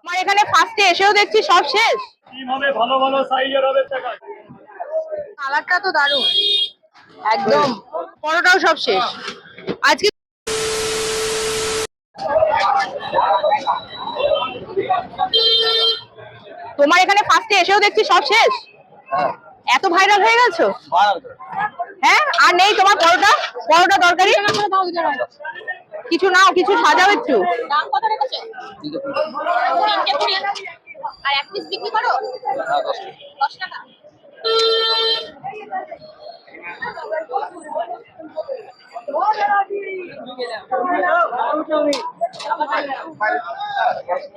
আমার এখানে ফার্স্টে এসেও দেখছি সব শেষ? হবে ভালো ভালো সাইজের হবে কালারটা তো দারুণ। একদম। পরোটাও সব শেষ। আজকে তোমার এখানে ফার্স্টে এসেও দেখছি সব শেষ? এত ভাইরাল হয়ে গেছো। হ্যাঁ আর নেই তোমার পরোটা? পরোটা তরকারি? কিছু নাও, কিছু সাজাও একটু। আর এক পিস বিক্রি করো? দশ টাকা। আরও বেশি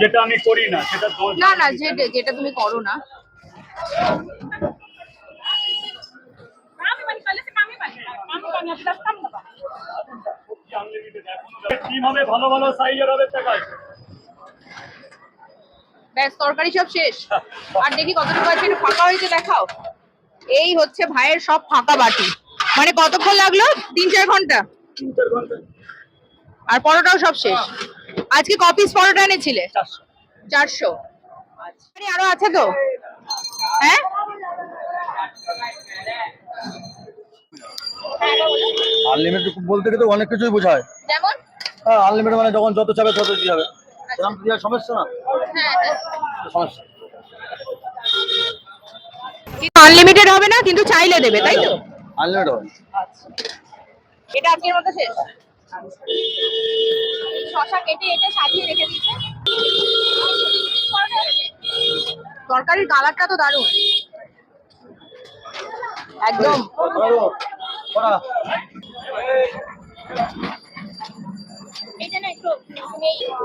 যেটা আমি করি না সেটা না না যেটা যেটা তুমি করো না। টিম ভালো ভালো সাইজের হবে টাকা ব্যাস তরকারি সব শেষ। আর দেখি কতটুকু আছে ফাঁকা হয়েছে দেখাও। এই হচ্ছে ভাইয়ের সব ফাঁকা বাটি। মানে কতক্ষণ লাগল? তিন চার ঘণ্টা? তিন চার ঘণ্টা। আর পরোটাও সব শেষ? আজকে ক পিস পরোটা এনেছিলে? চারশো। চারশো। আরে আরও আছে তো? হ্যাঁ? আনলিমিটেড বলতে গেলে তো অনেক কিছুই বোঝায়। যেমন? হ্যাঁ আনলিমিটেড মানে যখন যত চাবে তত দিয়ে যাবে। এরকম তো সমস্যা না। হ্যাঁ হ্যাঁ। সমস্যা। কিন্তু আনলিমিটেড হবে না কিন্তু চাইলে দেবে তাই তো? আনলিমিটেড হবে। এটা আজকের মতো শেষ? শশা কেটে এটা সাজিয়ে রেখে দিচ্ছে তরকারির কালারটা তো দারুণ। একদম। এটা না একটু নেই জায়গা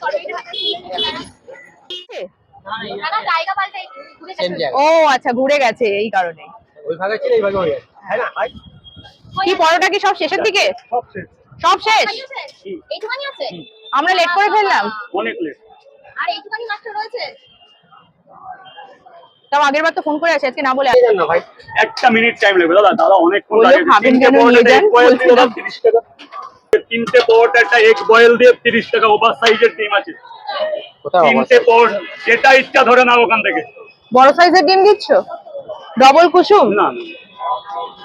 পাল্টে ঘুরে গেছে ও আচ্ছা ঘুরে গেছে এই কারণে। ওই ভাগে ছিল এই ভাগে হয়ে যায় হ্যাঁ না ভাই? কি পরোটা কি সব শেষের দিকে? সব শেষ। সব শেষ? এইটুখানি আছে? আমরা লেট করে ফেললাম। অনেক লেট আর এইটুখানি মাত্র রয়েছে? তাও আগের বার তো ফোন করে আসে আজকে না বলে না ভাই। একটা মিনিট টাইম লাগবে। দাদা দাদা অনেকক্ষণ বলল লাগে। খাবেন কেন পরোটা নিয়ে যান, এক বয়েল দিয়ে বলছিলাম। দাও তিরিশ টাকা। তিনটে পরোটা একটা এক বয়েল দিয়ে তিরিশ টাকা ওভার সাইজের ডিম আছে। তিনটে পরোটা যেটা ইচ্ছা ধরে নাও ওখান থেকে। বড় সাইজের ডিম দিচ্ছ? ডবল কুসুম? না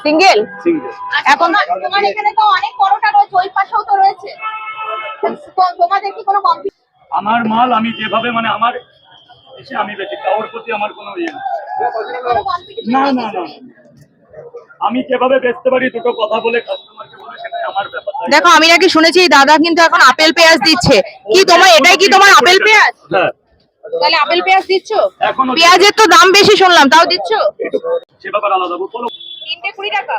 সিঙ্গেল সিঙ্গেল আচ্ছা, এখন- তোমার এখানে তো অনেক পরোটা রয়েছে ওই পাশেও তো রয়েছে। তোমাদের কি কোনো আমার মাল আমি যেভাবে মানে আমার এসে আমি বেশি কারোর প্রতি আমার কোনো ইয়ে নেই। না না না আমি যেভাবে বেচতে পারি দুটো কথা বলে কাস্টমারকে বলে সেটাই আমার ব্যাপার। দেখো আমি নাকি শুনেছি দাদা কিন্তু এখন আপেল পেঁয়াজ দিচ্ছে কি তোমার এটাই কি তোমার আপেল পেঁয়াজ হ্যাঁ তাহলে আপেল পেঁয়াজ দিচ্ছ পেঁয়াজের তো দাম বেশি শুনলাম তাও দিচ্ছ তিনটে কুড়ি টাকা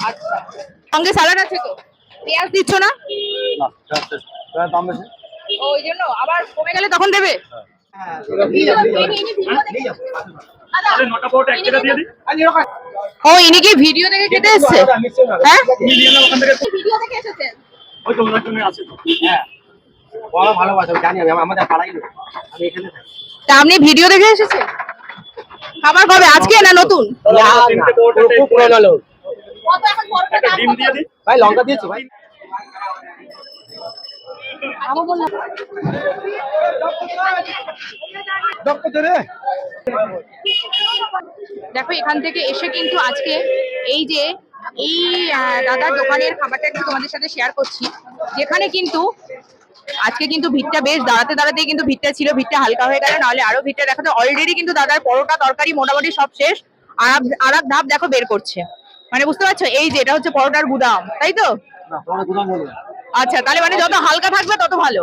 আচ্ছা সঙ্গে স্যালাড আছে তো পেঁয়াজ দিচ্ছ না না আচ্ছা, দাম বেশি ওই জন্য আবার কমে গেলে তখন দেবে ভিডিও দেখে ও ইনি কি ভিডিও দেখে খেতে এসেছে? হ্যাঁ? তুমি নিয়ে ওখান থেকে ভিডিও দেখে এসেছেন ওই তো ওনার জন্য আছে হ্যাঁ। বড় ভালোবাসা জানি আমি আমাদের পাড়াই লোক। আমি এখানে থাকি। তা আপনি ভিডিও দেখে এসেছেন? খাবার কবে? আজকে না নতুন? না বয়েল। লোক ভাই লঙ্কা দিয়েছ ভাই? দেখো এখান থেকে এসে কিন্তু আজকে এই যে এই দাদার দোকানের খাবারটা একটু তোমাদের সাথে শেয়ার করছি। যেখানে কিন্তু আজকে কিন্তু ভিড়টা বেশ দাঁড়াতে দাঁড়াতে কিন্তু ভিড়টা ছিল ভিড়টা হালকা হয়ে গেল নাহলে আরও ভিড়টা দেখাতে অলরেডি কিন্তু দাদার পরোটা তরকারি মোটামুটি সব শেষ আর আর ধাপ দেখো বের করছে। মানে বুঝতে পারছ? এই যে এটা হচ্ছে পরোটার গুদাম তাই তো? আচ্ছা তাহলে মানে যত হালকা থাকবে তত ভালো।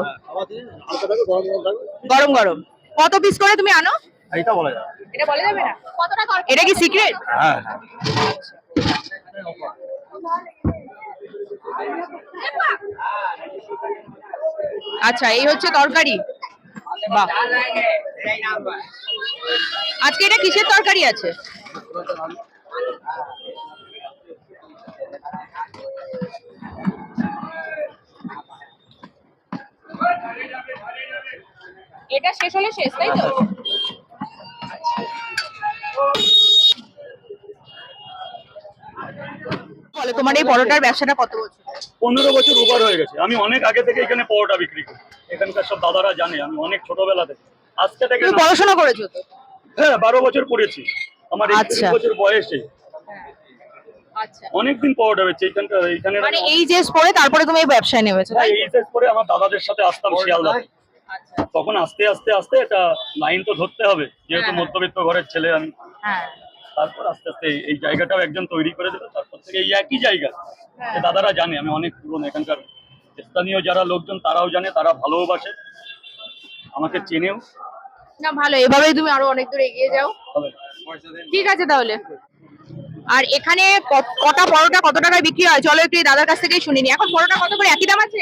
থাকবে গরম গরম থাকবে। গরম গরম। কত পিস করে তুমি আনো? বলা এটা বলা যাবে না? কতটা এটা কি সিক্রেট হ্যাঁ। আচ্ছা এই হচ্ছে তরকারি। বাহ। আজকে এটা কিসের তরকারি আছে? এটা শেষ হলে শেষ তাই তো? বলে তোমার এই পরোটার ব্যবসাটা কত বছর? পনেরো বছর ওভার হয়ে গেছে। আমি অনেক আগে থেকে এখানে পরোটা বিক্রি করি। এখানকার সব দাদারা জানে আমি অনেক ছোটবেলা থেকে। আজকে থেকে পড়াশোনা করেছ তো? হ্যাঁ বারো বছর পড়েছি। আমার এই আচ্ছা। বছর বয়সে। আচ্ছা। অনেকদিন পরোটা বেচছে। এখানকার এখানে মানে এই যে পরে তারপরে তুমি এই ব্যবসায় নেমেছো তাই তো? এইচএস করে আমার দাদাদের সাথে আসতাম শিয়ালদা তখন আস্তে আস্তে আস্তে এটা লাইন তো ধরতে হবে। যেহেতু হ্যাঁ। মধ্যবিত্ত ঘরের ছেলে আমি। হ্যাঁ। তারপর আস্তে আস্তে এই- জায়গাটাও একজন তৈরি করে দেবে। তারপর থেকে এই একই জায়গা। হ্যাঁ। দাদারা জানে আমি অনেক পুরনো এখানকার স্থানীয় যারা লোকজন তারাও জানে তারা ভালোবাসে আমাকে চেনেও। না ভালো। এভাবেই তুমি আরও অনেক দূর এগিয়ে যাও। ঠিক আছে তাহলে। আর এখানে কটা পরোটা কত টাকায় বিক্রি হয়? চলো একটু দাদার কাছ থেকেই শুনিনি। এখন পরোটা কত করে? একই দাম আছে?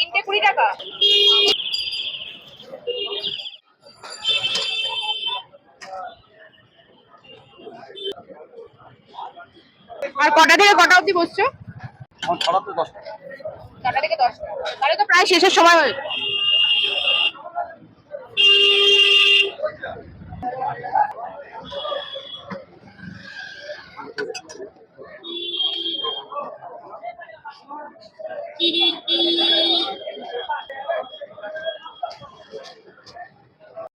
তিনটে কুড়ি টাকা। আর কটা থেকে কটা অবধি বসছো? দশটা। তাহলে তো প্রায় শেষের সময় হয়ে